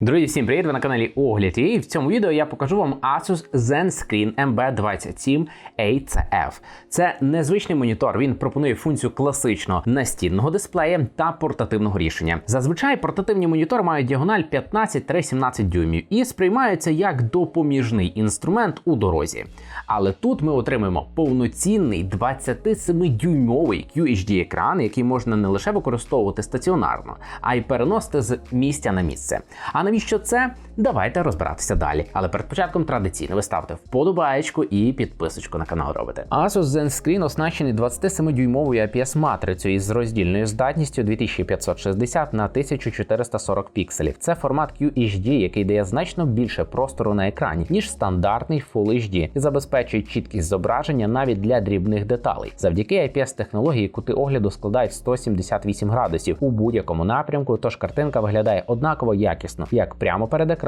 Друзі, всім привіт! Ви на каналі Огляд і в цьому відео я покажу вам Asus ZenScreen MB27 ACF. Це незвичний монітор. Він пропонує функцію класичного настінного дисплея та портативного рішення. Зазвичай портативні монітори мають діагональ 15-17 дюймів і сприймаються як допоміжний інструмент у дорозі. Але тут ми отримаємо повноцінний 27-дюймовий QHD екран, який можна не лише використовувати стаціонарно, а й переносити з місця на місце. А навіщо це? Давайте розбиратися далі. Але перед початком традиційно ви ставте вподобаєчку і підписочку на канал робите. Asus ZenScreen оснащений 27-дюймовою IPS матрицею із роздільною здатністю 2560 на 1440 пікселів. Це формат QHD, який дає значно більше простору на екрані, ніж стандартний Full HD, і забезпечує чіткість зображення навіть для дрібних деталей. Завдяки IPS технології кути огляду складають 178 градусів у будь-якому напрямку, тож картинка виглядає однаково якісно, як прямо перед екраном,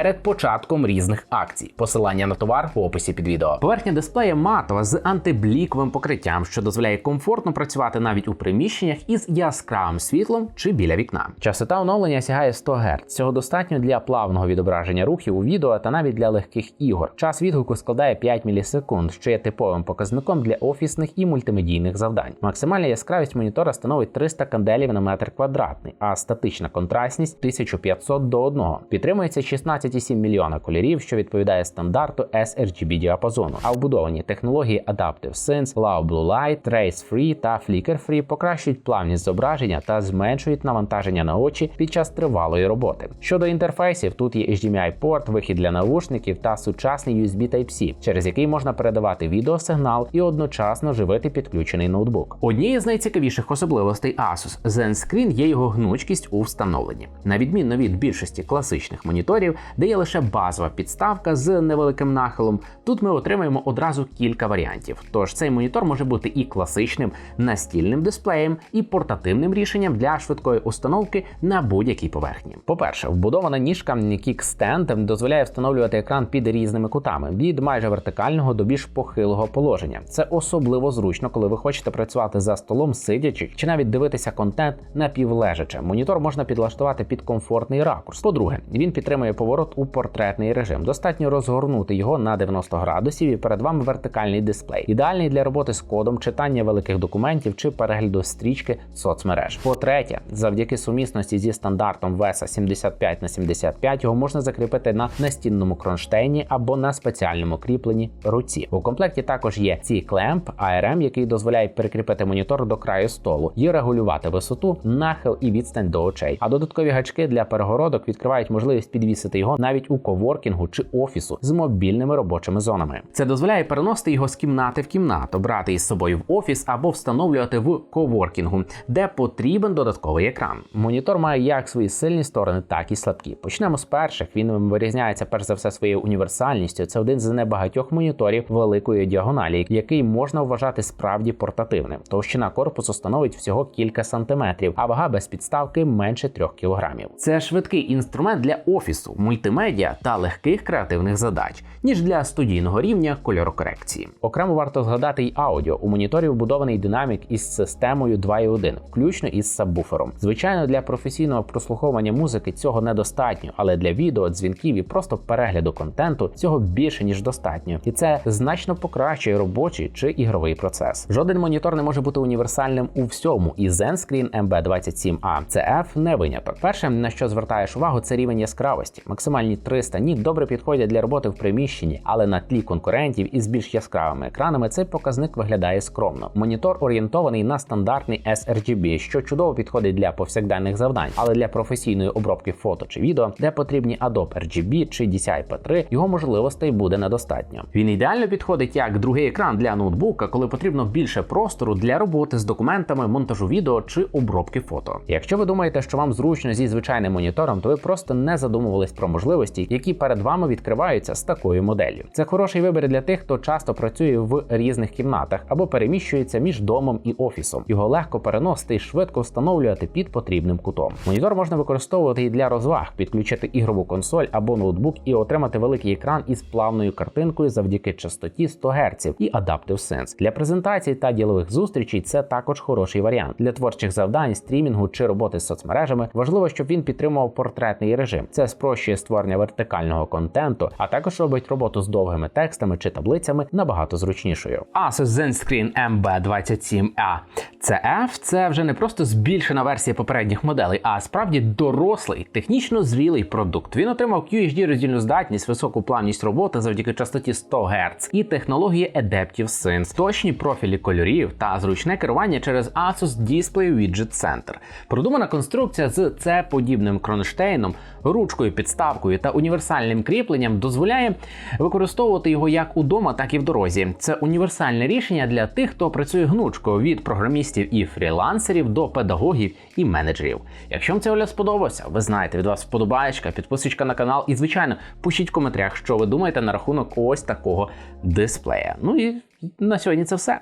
перед початком різних акцій. Посилання на товар в описі під відео. Поверхня дисплея матова з антибліковим покриттям, що дозволяє комфортно працювати навіть у приміщеннях із яскравим світлом чи біля вікна. Частота оновлення сягає 100 Гц. Цього достатньо для плавного відображення рухів у відео та навіть для легких ігор. Час відгуку складає 5 мілісекунд, що є типовим показником для офісних і мультимедійних завдань. Максимальна яскравість монітора становить 300 канделів на метр квадратний, а статична контрастність 1500 до 1. Підтримується 16,7 мільйона кольорів, що відповідає стандарту sRGB діапазону. А вбудовані технології Adaptive Sense, Low Blue Light, Trace Free та Flicker Free покращують плавність зображення та зменшують навантаження на очі під час тривалої роботи. Щодо інтерфейсів, тут є HDMI порт, вихід для навушників та сучасний USB Type-C, через який можна передавати відеосигнал і одночасно живити підключений ноутбук. Однією з найцікавіших особливостей Asus ZenScreen є його гнучкість у встановленні. На відміну від більшості класичних моніторів, де є лише базова підставка з невеликим нахилом, тут ми отримаємо одразу кілька варіантів. Тож цей монітор може бути і класичним настільним дисплеєм, і портативним рішенням для швидкої установки на будь-якій поверхні. По-перше, вбудована ніжка Kickstand дозволяє встановлювати екран під різними кутами від майже вертикального до більш похилого положення. Це особливо зручно, коли ви хочете працювати за столом сидячи чи навіть дивитися контент напівлежаче. Монітор можна підлаштувати під комфортний ракурс. По-друге, він підтримує поворот у портретний режим. Достатньо розгорнути його на 90 градусів і перед вами вертикальний дисплей. Ідеальний для роботи з кодом, читання великих документів чи перегляду стрічки соцмереж. По-третє, завдяки сумісності зі стандартом VESA 75 на 75 його можна закріпити на настінному кронштейні або на спеціальному кріпленні руці. У комплекті також є C-Clamp ARM, який дозволяє перекріпити монітор до краю столу і регулювати висоту, нахил і відстань до очей. А додаткові гачки для перегородок відкривають можливість підвісити його навіть у коворкінгу чи офісу з мобільними робочими зонами. Це дозволяє переносити його з кімнати в кімнату, брати із собою в офіс або встановлювати в коворкінгу, де потрібен додатковий екран. Монітор має як свої сильні сторони, так і слабкі. Почнемо з перших. Він вирізняється перш за все своєю універсальністю. Це один з небагатьох моніторів великої діагоналі, який можна вважати справді портативним. Товщина корпусу становить всього кілька сантиметрів, а вага без підставки менше 3 кілограмів. Це швидкий інструмент для офісу, мультимедіа та легких креативних задач, ніж для студійного рівня кольорокорекції. Окремо варто згадати й аудіо. У моніторі вбудований динамік із системою 2.1, включно із сабвуфером. Звичайно, для професійного прослуховування музики цього недостатньо, але для відео, дзвінків і просто перегляду контенту цього більше ніж достатньо, і це значно покращує робочий чи ігровий процес. Жоден монітор не може бути універсальним у всьому, і ZenScreen MB27A CF не виняток. Перше, на що звертаєш увагу, це рівень яскравості. Максимальні 300 ніт добре підходять для роботи в приміщенні, але на тлі конкурентів із більш яскравими екранами цей показник виглядає скромно. Монітор орієнтований на стандартний sRGB, що чудово підходить для повсякденних завдань, але для професійної обробки фото чи відео, де потрібні Adobe RGB чи DCI-P3, його можливостей буде недостатньо. Він ідеально підходить як другий екран для ноутбука, коли потрібно більше простору для роботи з документами, монтажу відео чи обробки фото. Якщо ви думаєте, що вам зручно зі звичайним монітором, то ви просто не задумувались про можливість можливостей, які перед вами відкриваються з такою моделлю. Це хороший вибір для тих, хто часто працює в різних кімнатах або переміщується між домом і офісом. Його легко переносити і швидко встановлювати під потрібним кутом. Монітор можна використовувати і для розваг, підключити ігрову консоль або ноутбук і отримати великий екран із плавною картинкою завдяки частоті 100 Гц і Adaptive Sense. Для презентацій та ділових зустрічей це також хороший варіант. Для творчих завдань, стрімінгу чи роботи з соцмережами важливо, щоб він підтримував портретний режим. Це спрощує створення вертикального контенту, а також робить роботу з довгими текстами чи таблицями набагато зручнішою. Asus ZenScreen MB27A CF – це вже не просто збільшена версія попередніх моделей, а справді дорослий, технічно зрілий продукт. Він отримав QHD роздільну здатність, високу плавність роботи завдяки частоті 100 Гц і технології Adaptive Sense, точні профілі кольорів та зручне керування через Asus Display Widget Center. Продумана конструкція з c подібним кронштейном, ручкою, підставкою та універсальним кріпленням дозволяє використовувати його як удома, так і в дорозі. Це універсальне рішення для тих, хто працює гнучко від програмістів і фрілансерів до педагогів і менеджерів. Якщо вам цей огляд сподобався, ви знаєте, від вас вподобаєчка, підписочка на канал і, звичайно, пишіть в коментарях, що ви думаєте на рахунок ось такого дисплея. Ну і на сьогодні це все.